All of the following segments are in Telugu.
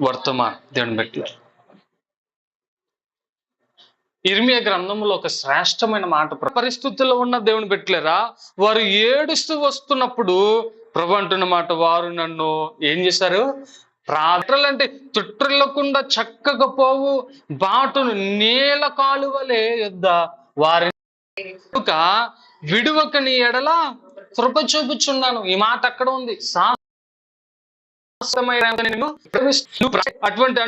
వర్తమాన్ దేవుని బట్టి. ఇర్మియా గ్రంథంలో ఒక శ్రేష్టమైన మాట పరిస్థితుల్లో ఉన్న దేవుని పెట్టలేరా వారు ఏడుస్తూ వస్తున్నప్పుడు ప్రభు అంటున్న మాట వారు నన్ను ఏం చేశారు? రాత్రలంటే తుట్టిల్లకుండా చక్కగా పోవు బాటును నీల కాలువలే యుద్ధ వారి విడువకని ఎడల కృప చూపుచున్నాను. ఈ మాట అక్కడ ఉంది. సా అటువంటి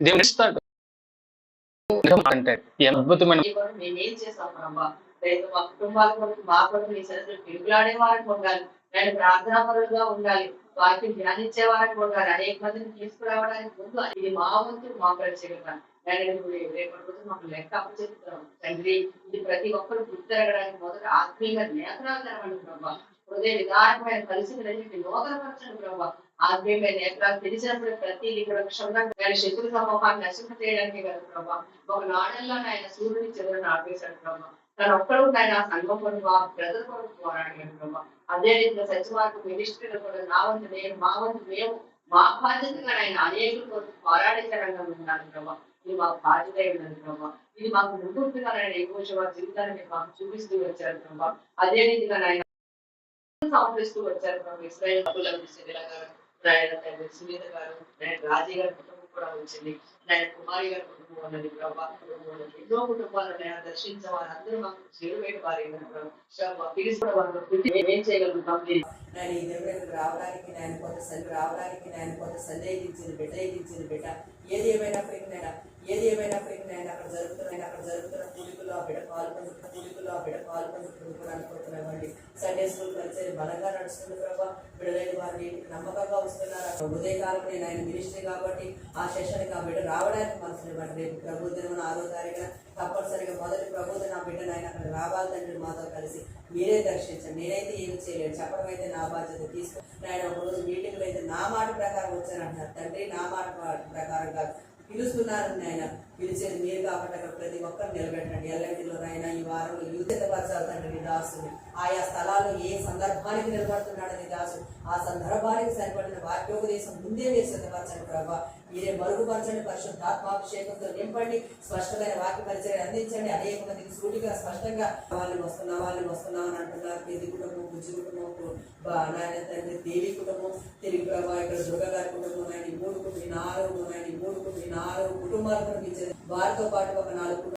దేవుడు ఇస్తాడు అంటే ఎంత అద్భుతమైన ఈ కొరకు చేస్తాం మా కుటుంబాల కొరకు మా కొరకు నీ ఉండాలి నేను ప్రార్థనాపరులుగా ఉండాలి. వారికి ధ్యానించే వారికి ఉండాలి. అనేక మందిని తీసుకురావడానికి ముందు ఇది మా వంతు మా ప్రత్యేకత రేపటి మాకు లెక్క అప్పచెప్తున్నాం తండ్రి ఇది ప్రతి ఒక్కరు గుర్తిరగడానికి మొదట ఆత్మీయ నేత్రాలు తెరవండి ప్రభా. హృదయ విధానమైన పరిస్థితులన్నింటి నూతనపరచండి ప్రభా. ఆత్మీయమైన నేత్రాలు తెలిసినప్పుడు ప్రతి ఇక్కడ క్షణంగా శత్రు సమూహాన్ని నశింప చేయడానికి కదా ప్రభా. ఒక నాడల్లో ఆయన సూర్యుని చివరిని ఆపేశాడు ప్రభా. తను ఒక్కడు ఆయన సంఘం కొరకు ఆ బ్రదర్ కొరకు పోరాడాడు ప్రభా అదే రీతిలో సచివాలకు మినిస్ట్రీల కొరకు నా వంతు నేను మా వంతు మేము మా బాధ్యతగా ఆయన అనేకుల కొరకు పోరాడించే రంగం ఉన్నాను ప్రభా. ఇది మాకు బాధ్యత ఉన్నది ప్రభా. ఇది మాకు ముందుగా ఆయన ఎక్కువ వారి జీవితాన్ని మాకు చూపిస్తూ వచ్చారు ప్రభా. అదే రీతిగా ఆయన సమర్పిస్తూ వచ్చారు ప్రభా ఇస్రాయల్ గారు. ఆయన తండ్రి సునీత గారు రాజీ గారి కుటుంబం కూడా వచ్చింది నాయన కుమారి గారి కుటుంబం ఉన్నది ప్రభా కుటుంబం ఉన్నది. ఎన్నో కుటుంబాలను నాయన దర్శించే వారందరూ మాకు చేరువేట వారి ఏం చేయగలుగుతాం నేను ఈ దేవుడికి రావడానికి నేను కొంత సన్ని రావడానికి నేను కొంత సందేహించిన బిడ్డ ఇచ్చిన బిడ్డ. ఏది ఏమైనప్పటికీ నేను ఏది ఏమైనప్పటికీ నేను అక్కడ జరుగుతున్నాయి అక్కడ జరుగుతున్న కూలికలో ఆ బిడ్డ పాల్పొందుతున్న కూలికలో ఆ బిడ్డ పాల్పొందుతుంది కూడా అనుకుంటున్నామండి. సండే స్కూల్ పరిచయం బలంగా నడుస్తుంది ప్రభా. బిడ్డలైన వారిని నమ్మకంగా వస్తున్నారు అక్కడ ఉదయకాలం నేను ఆయన మినిస్ట్రీ కాబట్టి ఆ సెషన్ కాబట్టి రావడానికి మనసుని ఇవ్వండి రేపు ప్రభుత్వం ఆరో తారీఖున తప్పనిసరిగా మొదటి ప్రభుత్వం నా బిడ్డను ఆయన అక్కడ రావాలి తండ్రి మాతో కలిసి మీరే దర్శించండి. నేనైతే ఏమి చేయలేను. చెప్పడం అయితే నా బాధ్యత తీసుకుని నేను ఒక రోజు మీటింగ్లో అయితే నా మాట ప్రకారం వచ్చానంటున్నారు తండ్రి నా మాట ప్రకారం కాదు. పిలుస్తున్నారు నాయన పిలిచేది మీరు కాబట్టి అక్కడ ప్రతి ఒక్కరు నిలబెట్టండి. ఎల్లంటిలో నాయన ఈ వారంలో యూతపరచాలి తండ్రి నీ దాసుని ఆయా స్థలాల్లో ఏ సందర్భానికి నిలబడుతున్నాడు నీ దాసు ఆ సందర్భానికి సరిపడిన వాక్యోపదేశం ముందే మీరు సిద్ధపరచండి ప్రభా. మీరే మరుగుపరచండి. పరిశుద్ధాత్మాభిషేకంతో నింపండి. స్పష్టమైన వాక్య పరిచయం అందించండి. అనేక మందికి సూటిగా స్పష్టంగా వాళ్ళు వస్తున్నా వాళ్ళు వస్తున్నాం అని అంటున్నారు. పెద్ద కుటుంబం బుజ్జి కుటుంబం బా- నాయన తండ్రి దేవి కుటుంబం తిరిగి ప్రభా ఇక్కడ దుర్గ గారి కుటుంబం ఆయన ఈ మూడు కుటుంబం ఈ నాలుగు ఆయన ఈ మూడు కుటుంబం ఈ నాలుగు కుటుంబాలు కనిపించేది వారితో పాటు ఒక నాలుగు